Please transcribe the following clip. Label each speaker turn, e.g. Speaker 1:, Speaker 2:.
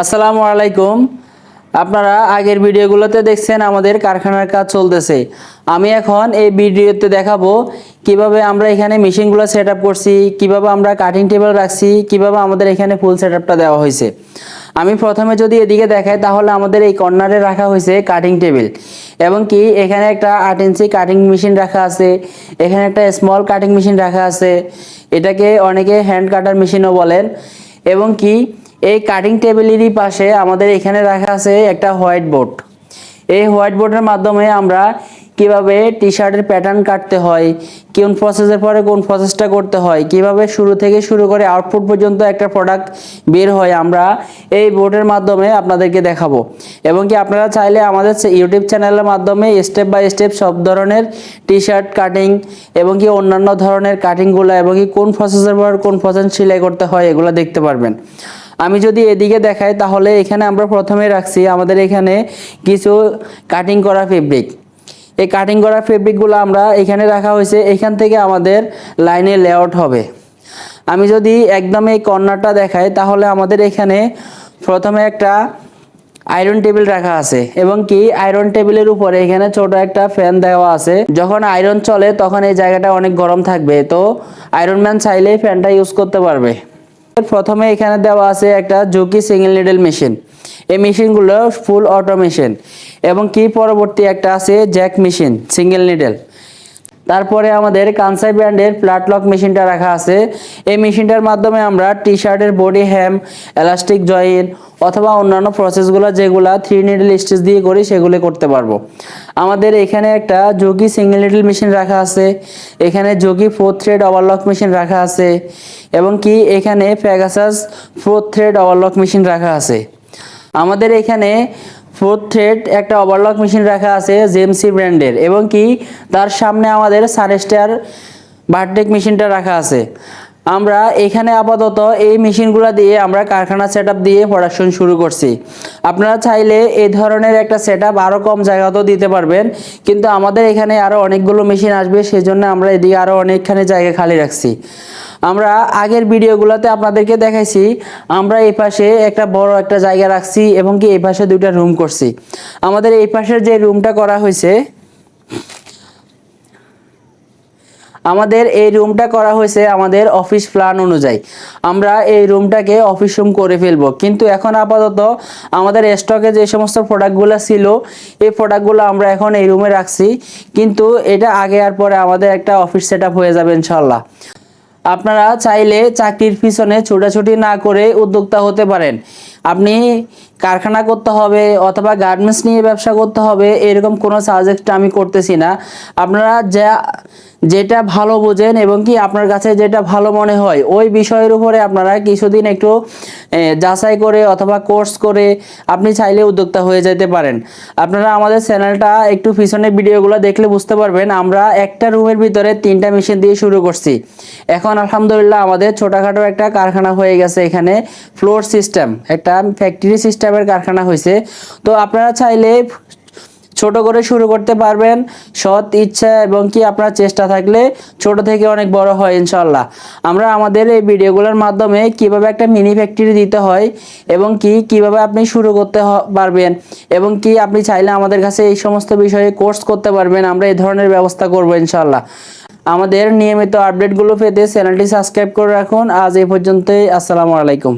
Speaker 1: আসসালামু আলাইকুম। আপনারা আগের ভিডিওগুলোতে দেখছেন আমাদের কারখানার কাজ চলতেছে। আমি এখন এই ভিডিওতে দেখাবো কীভাবে আমরা এখানে মেশিনগুলো সেট করছি, কীভাবে আমরা কাটিং টেবিল রাখছি, কীভাবে আমাদের এখানে ফুল সেট দেওয়া হয়েছে। আমি প্রথমে যদি এদিকে দেখাই, তাহলে আমাদের এই কর্নারে রাখা হয়েছে কাটিং টেবিল এবং কি, এখানে একটা আট ইঞ্চি কাটিং মেশিন রাখা আছে, এখানে একটা স্মল কাটিং মেশিন রাখা আছে। এটাকে অনেকে হ্যান্ড কাটার মেশিনও বলেন। এবং কি এই কাটিং টেবিলেরই পাশে আমাদের এখানে রাখা আছে একটা হোয়াইট বোর্ড এই হোয়াইট বোর্ডের মাধ্যমে আমরা কীভাবে টি শার্টের প্যাটার্ন কাটতে হয়, কোন প্রসেসের পরে কোন প্রসেসটা করতে হয়, কীভাবে শুরু থেকে শুরু করে আউটপুট পর্যন্ত একটা প্রোডাক্ট বের হয় আমরা এই বোর্ডের মাধ্যমে আপনাদেরকে দেখাবো। এবং কি আপনারা চাইলে আমাদের ইউটিউব চ্যানেলের মাধ্যমে স্টেপ বাই স্টেপ সব ধরনের টি শার্ট কাটিং এবং কি অন্যান্য ধরনের কাটিংগুলো এবং কি কোন প্রসেসের পর কোন প্রসেস সেলাই করতে হয় এগুলো দেখতে পারবেন। আমি যদি এদিকে দেখাই, তাহলে এখানে আমরা প্রথমে রাখছি আমাদের এখানে কিছু কাটিং করা ফেব্রিক এই কাটিং করা ফেব্রিকগুলো আমরা এখানে রাখা হয়েছে, এখান থেকে আমাদের লাইনে লেআউট হবে। আমি যদি একদম এই কর্নারটা দেখাই, তাহলে আমাদের এখানে প্রথমে একটা আয়রন টেবিল রাখা আছে এবং কি আয়রন টেবিলের উপরে এখানে ছোট একটা ফ্যান দেওয়া আছে। যখন আয়রন চলে, তখন এই জায়গাটা অনেক গরম থাকবে, তো আয়রন ম্যান চাইলেই ফ্যানটা ইউজ করতে পারবে। প্রথমে এখানে দেওয়া আছে একটা জুকি সিঙ্গেল নিডেল মেশিন এই মেশিনগুলো ফুল অটোমেশন এবং কি পরবর্তী একটা আছে জ্যাক মেশিন সিঙ্গেল নিডেল তারপরে আমাদের কানসাই ব্র্যান্ডের প্লাটলক মেশিনটা রাখা আছে। এই মেশিনটার মাধ্যমে আমরা টি শার্টের বডি হ্যাম এলাস্টিক জয়েন অথবা অন্যান্য প্রসেসগুলো যেগুলো থ্রি নিডল স্টিচ দিয়ে করি সেগুলো করতে পারব। আমাদের এখানে একটা যোগী সিঙ্গেল নিডল মেশিন রাখা আছে। এখানে যোগী ফোর থ্রেড ওভারলক মেশিন রাখা আছে এবং কি এখানে Pegasus four thread overlock machine রাখা আছে। আমাদের এখানে ফোর্থ থ্রেড একটা ওভারলক মেশিন রাখা আছে জেমসি ব্র্যান্ডের এবং কি তার সামনে আমাদের সানস্টার বারটেক মেশিনটা রাখা আছে। আমরা এখানে আপাতত এই মেশিনগুলো দিয়ে আমরা কারখানা সেট দিয়ে প্রোডাকশন শুরু করছি। আপনারা চাইলে এই ধরনের একটা সেট আপ আরও কম জায়গাতেও দিতে পারবেন, কিন্তু আমাদের এখানে আরও অনেকগুলো মেশিন আসবে সেই জন্য আমরা এদিকে আরও অনেকখানি জায়গা খালি রাখছি। আমরা আগের ভিডিওগুলোতে আপনাদেরকে দেখাইছি, আমরা এই পাশে একটা বড় একটা জায়গা রাখছি এবং কি এই পাশে দুইটা রুম করছি। আমাদের এই পাশের যে রুমটা করা হয়েছে, আমাদের এই রুমটা করা হয়েছে আমাদের অফিস প্ল্যান অনুযায়ী। আমরা এই রুমটাকে অফিস রুম করে ফেলব। কিন্তু এখন আপাতত আমাদের স্টকে যে সমস্ত প্রোডাক্টগুলো ছিল, এই প্রোডাক্টগুলো আমরা এখন এই রুমে রাখছি। কিন্তু এটা আগে আর পরে আমাদের একটা অফিস সেট হয়ে যাবে ইনশাল্লাহ আপনারা চাইলে চাকরির পিছনে ছোটাছুটি না করে উদ্যোক্তা হতে পারেন। আপনি কারখানা করতে হবে অথবা গার্মেন্টস নিয়ে ব্যবসা করতে হবে, এরকম কোনো সাবজেক্ট আমি করতেছি না। আপনারা যা, যেটা ভালো বোঝেন এবং কি আপনার কাছে যেটা ভালো মনে হয়, ওই বিষয়ের উপরে আপনারা কিছুদিন একটু যাচাই করে অথবা কোর্স করে আপনি চাইলে উদ্যোক্তা হয়ে যেতে পারেন। আপনারা আমাদের চ্যানেলটা একটু পিছনে ভিডিওগুলো দেখলে বুঝতে পারবেন, আমরা একটা রুমের ভিতরে তিনটা মেশিন দিয়ে শুরু করছি। এখন আলহামদুলিল্লাহ আমাদের ছোটোখাটো একটা কারখানা হয়ে গেছে এখানে ফ্লোর সিস্টেম একটা ফ্যাক্টরি সিস্টেমের কারখানা হয়েছে তো আপনারা চাইলে ছোট করে শুরু করতে পারবেন। সৎ ইচ্ছা এবং কি আপনার চেষ্টা থাকলে ছোট থেকে অনেক বড় হয় ইনশাল্লাহ আমরা আমাদের এই ভিডিওগুলোর মাধ্যমে কীভাবে একটা মিনি ফ্যাক্টরি দিতে হয় এবং কি কীভাবে আপনি শুরু করতে পারবেন এবং কি আপনি চাইলে আমাদের কাছে এই সমস্ত বিষয়ে কোর্স করতে পারবেন। আমরা এই ধরনের ব্যবস্থা করব ইনশাল্লাহ আমাদের নিয়মিত আপডেটগুলো পেতে চ্যানেলটি সাবস্ক্রাইব করে রাখুন। আজ এই পর্যন্তই। আসসালামু আলাইকুম।